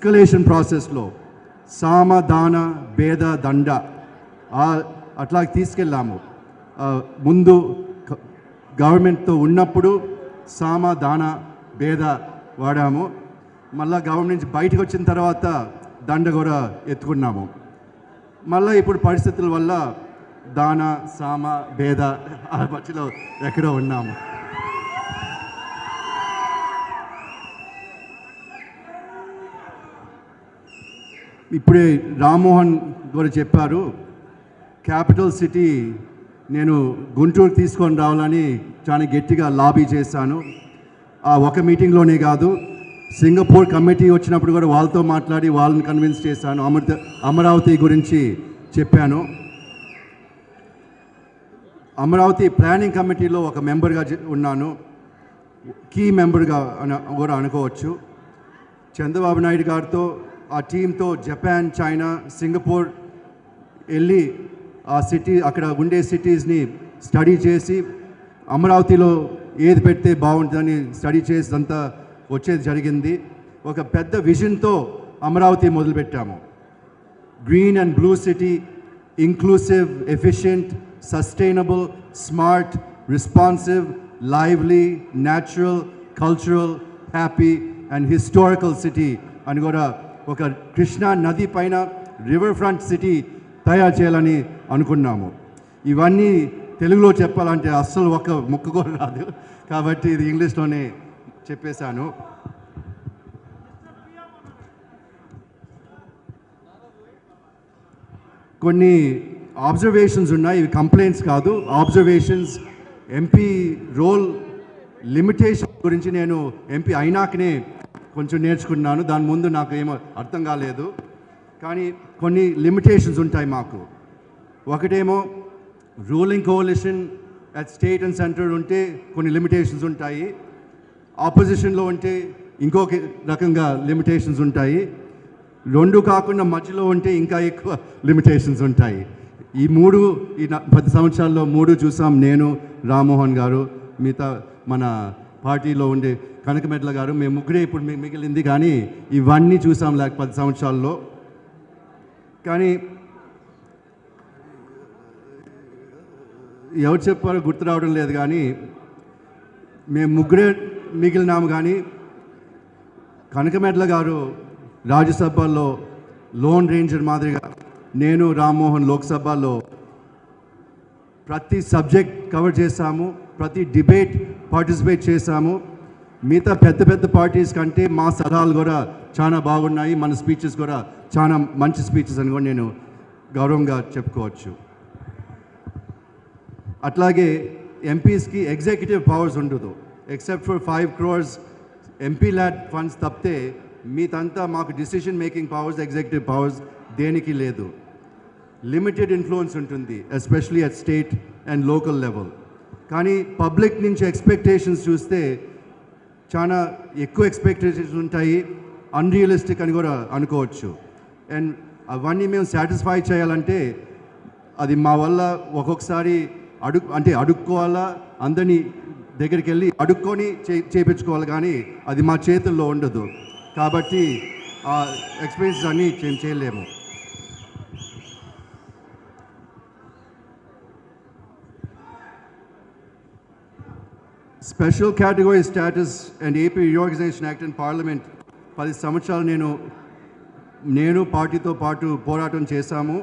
Escalation ప్రాసెస్లో సామ దాన భేద దండ అట్లా తీసుకెళ్ళాము. ముందు గవర్నమెంట్తో ఉన్నప్పుడు సామ దాన భేద వాడాము. మళ్ళా గవర్నమెంట్ నుంచి బయటకు వచ్చిన తర్వాత దండ కూడా ఎత్తుకున్నాము. మళ్ళీ ఇప్పుడు పరిస్థితుల వల్ల దాన సామ భేద ఆ మధ్యలో ఎక్కడో ఉన్నాము. ఇప్పుడే రామ్మోహన్ గారు చెప్పారు క్యాపిటల్ సిటీ నేను గుంటూరు తీసుకొని రావాలని చాలా గట్టిగా లాబీ చేశాను. ఆ ఒక మీటింగ్లోనే కాదు సింగపూర్ కమిటీ వచ్చినప్పుడు కూడా వాళ్ళతో మాట్లాడి వాళ్ళని కన్విన్స్ చేశాను. అమృత అమరావతి గురించి చెప్పాను. అమరావతి ప్లానింగ్ కమిటీలో ఒక మెంబర్గా ఉన్నాను. కీ మెంబర్గా కూడా అనుకోవచ్చు. చంద్రబాబు నాయుడు గారితో ఆ టీంతో జపాన్ చైనా సింగపూర్ వెళ్ళి ఆ సిటీ అక్కడ ఉండే సిటీస్ని స్టడీ చేసి అమరావతిలో ఏది పెడితే బాగుంటుందని స్టడీ చేసి అంతా వచ్చేది జరిగింది. ఒక పెద్ద విజన్తో అమరావతి మొదలుపెట్టాము. Green and blue city inclusive efficient sustainable smart responsive lively natural cultural happy and historical city అని కూడా ఒక కృష్ణా నది పైన రివర్ ఫ్రంట్ సిటీ తయారు చేయాలని అనుకున్నాము. ఇవన్నీ తెలుగులో చెప్పాలంటే అస్సలు ఒక ముక్క కూడా రాదు. కాబట్టి ఇది ఇంగ్లీష్లోనే చెప్పేశాను. కొన్ని ఆబ్జర్వేషన్స్ ఉన్నాయి. ఇవి కంప్లైంట్స్ కాదు. ఆబ్జర్వేషన్స్ ఎంపీ రోల్ లిమిటేషన్ గురించి నేను ఎంపీ అయినాకనే కొంచెం నేర్చుకున్నాను. దాని ముందు నాకు ఏమో అర్థం కాలేదు. కానీ కొన్ని లిమిటేషన్స్ ఉంటాయి మాకు. ఒకటేమో ruling coalition at state and centre ఉంటే కొన్ని లిమిటేషన్స్ ఉంటాయి. ఆపోజిషన్లో ఉంటే ఇంకొక రకంగా లిమిటేషన్స్ ఉంటాయి. రెండు కాకుండా మధ్యలో ఉంటే ఇంకా ఎక్కువ లిమిటేషన్స్ ఉంటాయి. ఈ మూడు ఈ పది సంవత్సరాల్లో మూడు చూసాం నేను రామ్మోహన్ గారు మిగతా మన పార్టీలో ఉండే కనకమెట్ల గారు మేము ముగ్గురే ఇప్పుడు మి- మిగిలింది కానీ ఇవన్నీ చూసాం లేక పది సంవత్సరాల్లో. కానీ ఎవరు చెప్పారో గుర్తు రావడం లేదు కానీ మేము ముగ్గురే మిగిలినాము కానీ కనకమెట్ల గారు రాజ్యసభలో లోన్ రేంజర్ మాదిరిగా నేను రామ్మోహన్ లోక్సభలో ప్రతి సబ్జెక్ట్ కవర్ చేశాము ప్రతి డిబేట్ పార్టిసిపేట్ చేశాము. మిగతా పెద్ద పెద్ద పార్టీస్ కంటే మా సలహాలు కూడా చాలా బాగున్నాయి. మన స్పీచెస్ కూడా చాలా మంచి స్పీచెస్ అని కూడా నేను గౌరవంగా చెప్పుకోవచ్చు. అట్లాగే ఎంపీస్కి ఎగ్జిక్యూటివ్ పవర్స్ ఉండదు. Except for five crores MP LAD funds తప్పితే మీతంతా మాకు decision making powers executive powers దేనికి లేదు. లిమిటెడ్ ఇన్ఫ్లుయెన్స్ ఉంటుంది especially at state and local level. కానీ పబ్లిక్ నుంచి ఎక్స్పెక్టేషన్స్ చూస్తే చాలా ఎక్కువ ఎక్స్పెక్టేషన్స్ ఉంటాయి అన్రియలిస్టిక్ అని కూడా అనుకోవచ్చు. అండ్ అవన్నీ మేము సాటిస్ఫై చేయాలంటే అది మా వల్ల ఒక్కొక్కసారి అడుగు అంటే అడుక్కోవాలా అందరినీ దగ్గరికి వెళ్ళి అడుక్కొని చే చేయించుకోవాలి కానీ అది మా చేతుల్లో ఉండదు. కాబట్టి ఆ ఎక్స్పీరియన్స్ అన్నీ చేయలేము. Special category status and AP reorganisation act and parliament పది సంవత్సరాలు నేను నేను పార్టీతో పాటు పోరాటం చేశాము.